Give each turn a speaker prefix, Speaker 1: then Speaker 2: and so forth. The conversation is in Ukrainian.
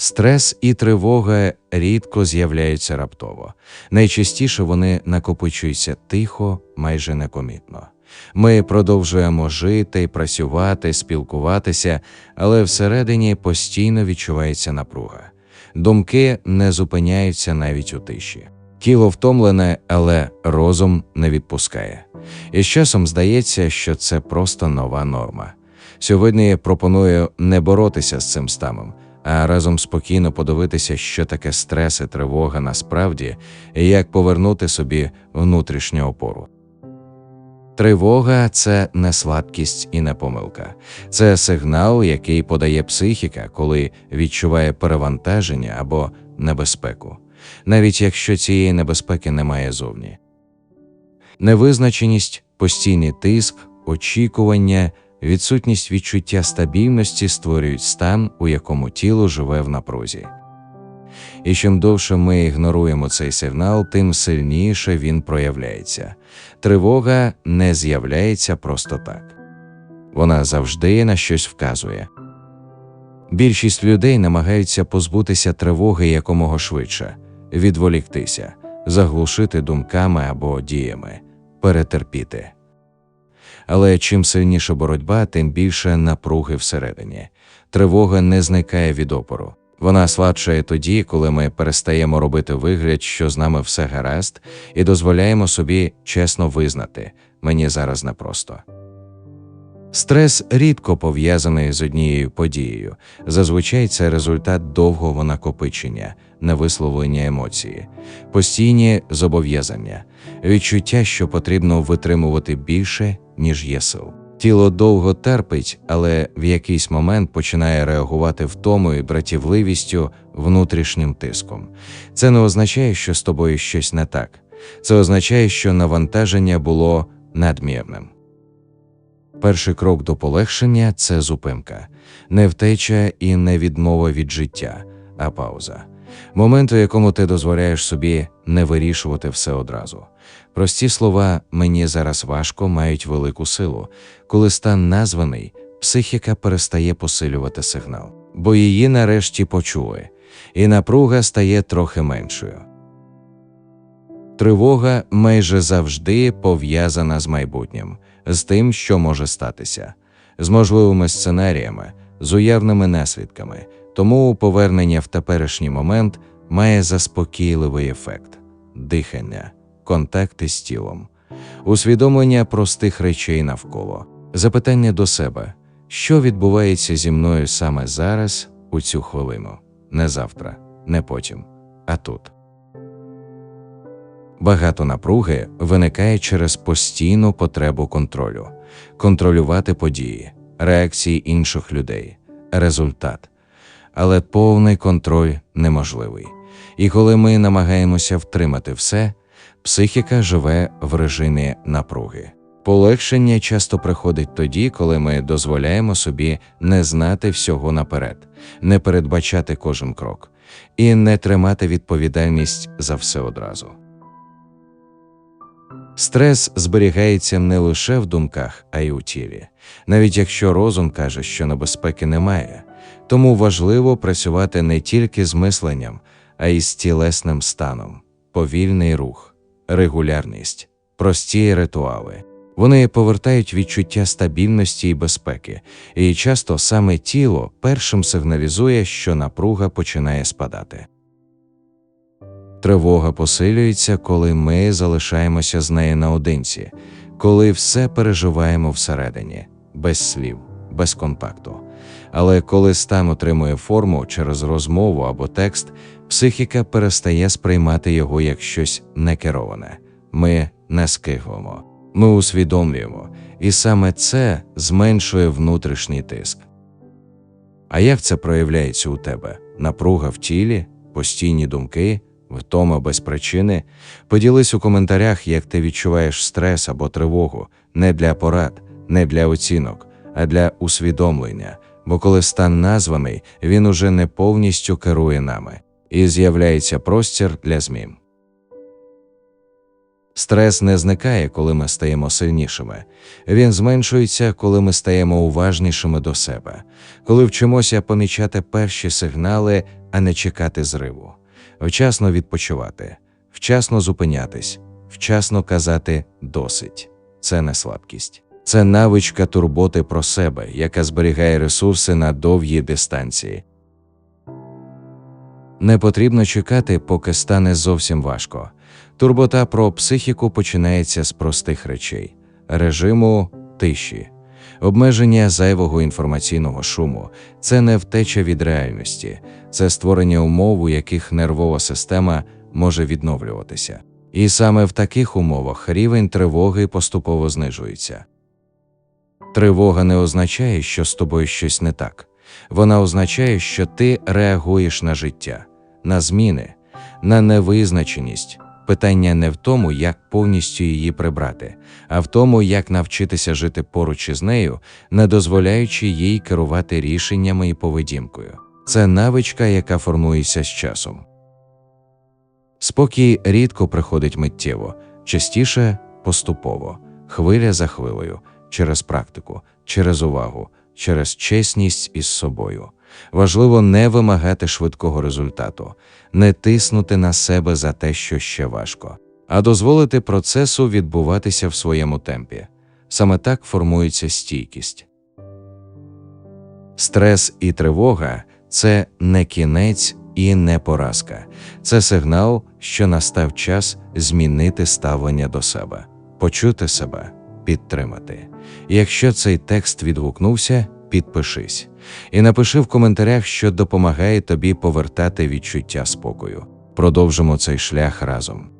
Speaker 1: Стрес і тривога рідко з'являються раптово. Найчастіше вони накопичуються тихо, майже непомітно. Ми продовжуємо жити, працювати, спілкуватися, але всередині постійно відчувається напруга. Думки не зупиняються навіть у тиші. Тіло втомлене, але розум не відпускає. І з часом здається, що це просто нова норма. Сьогодні я пропоную не боротися з цим станом, а разом спокійно подивитися, що таке стрес і тривога насправді, і як повернути собі внутрішню опору. Тривога це не слабкість і не помилка. Це сигнал, який подає психіка, коли відчуває перевантаження або небезпеку, навіть якщо цієї небезпеки немає зовні. Невизначеність, постійний тиск, очікування, відсутність відчуття стабільності створюють стан, у якому тіло живе в напрузі. І чим довше ми ігноруємо цей сигнал, тим сильніше він проявляється. Тривога не з'являється просто так. Вона завжди на щось вказує. Більшість людей намагаються позбутися тривоги якомога швидше, відволіктися, заглушити думками або діями, перетерпіти. Але чим сильніша боротьба, тим більше напруги всередині. Тривога не зникає від опору. Вона сладшає тоді, коли ми перестаємо робити вигляд, що з нами все гаразд, і дозволяємо собі чесно визнати мені зараз непросто. Стрес рідко пов'язаний з однією подією. Зазвичай це результат довгого накопичення, невисловлення емоції, постійні зобов'язання, відчуття, що потрібно витримувати більше, ніж є. Тіло довго терпить, але в якийсь момент починає реагувати втомою, братівливістю, внутрішнім тиском. Це не означає, що з тобою щось не так. Це означає, що навантаження було надмірним. Перший крок до полегшення це зупинка, не втеча і не відмова від життя, а пауза. Момент, у якому ти дозволяєш собі не вирішувати все одразу. Прості слова мені зараз важко мають велику силу. Коли стан названий, психіка перестає посилювати сигнал, бо її нарешті почули, і напруга стає трохи меншою. Тривога майже завжди пов'язана з майбутнім, з тим, що може статися, з можливими сценаріями, з уявними наслідками, тому повернення в теперішній момент має заспокійливий ефект дихання, контакти з тілом, усвідомлення простих речей навколо, запитання до себе, що відбувається зі мною саме зараз, у цю хвилину, не завтра, не потім, а тут. Багато напруги виникає через постійну потребу контролю, контролювати події, реакції інших людей, результат. Але повний контроль неможливий. І коли ми намагаємося втримати все, психіка живе в режимі напруги. Полегшення часто приходить тоді, коли ми дозволяємо собі не знати всього наперед, не передбачати кожен крок і не тримати відповідальність за все одразу. Стрес зберігається не лише в думках, а й у тілі, навіть якщо розум каже, що небезпеки немає. Тому важливо працювати не тільки з мисленням, а й з тілесним станом, повільний рух, регулярність, прості ритуали. Вони повертають відчуття стабільності і безпеки, і часто саме тіло першим сигналізує, що напруга починає спадати. Тривога посилюється, коли ми залишаємося з нею наодинці, коли все переживаємо всередині, без слів, без контакту. Але коли стан отримує форму через розмову або текст, психіка перестає сприймати його як щось некероване. Ми не скиглимо, ми усвідомлюємо, і саме це зменшує внутрішній тиск. А як це проявляється у тебе? Напруга в тілі, постійні думки, втома без причини? Поділись у коментарях, як ти відчуваєш стрес або тривогу, не для порад, не для оцінок, а для усвідомлення. Бо коли стан названий, він уже не повністю керує нами, і з'являється простір для змін. Стрес не зникає, коли ми стаємо сильнішими. Він зменшується, коли ми стаємо уважнішими до себе, коли вчимося помічати перші сигнали, а не чекати зриву, вчасно відпочивати, вчасно зупинятись, вчасно казати досить. Це не слабкість. Це навичка турботи про себе, яка зберігає ресурси на довгі дистанції. Не потрібно чекати, поки стане зовсім важко. Турбота про психіку починається з простих речей: режиму тиші, обмеження зайвого інформаційного шуму це не втеча від реальності, це створення умов, у яких нервова система може відновлюватися. І саме в таких умовах рівень тривоги поступово знижується. Тривога не означає, що з тобою щось не так. Вона означає, що ти реагуєш на життя, на зміни, на невизначеність. Питання не в тому, як повністю її прибрати, а в тому, як навчитися жити поруч із нею, не дозволяючи їй керувати рішеннями і поведінкою. Це навичка, яка формується з часом. Спокій рідко приходить миттєво, частіше поступово, хвиля за хвилею, через практику, через увагу, через чесність із собою. Важливо не вимагати швидкого результату, не тиснути на себе за те, що ще важко, а дозволити процесу відбуватися в своєму темпі. Саме так формується стійкість. Стрес і тривога це не кінець і не поразка, це сигнал, що настав час змінити ставлення до себе, почути себе, підтримати. Якщо цей текст відгукнувся, підпишись і напиши в коментарях, що допомагає тобі повертати відчуття спокою. Продовжимо цей шлях разом.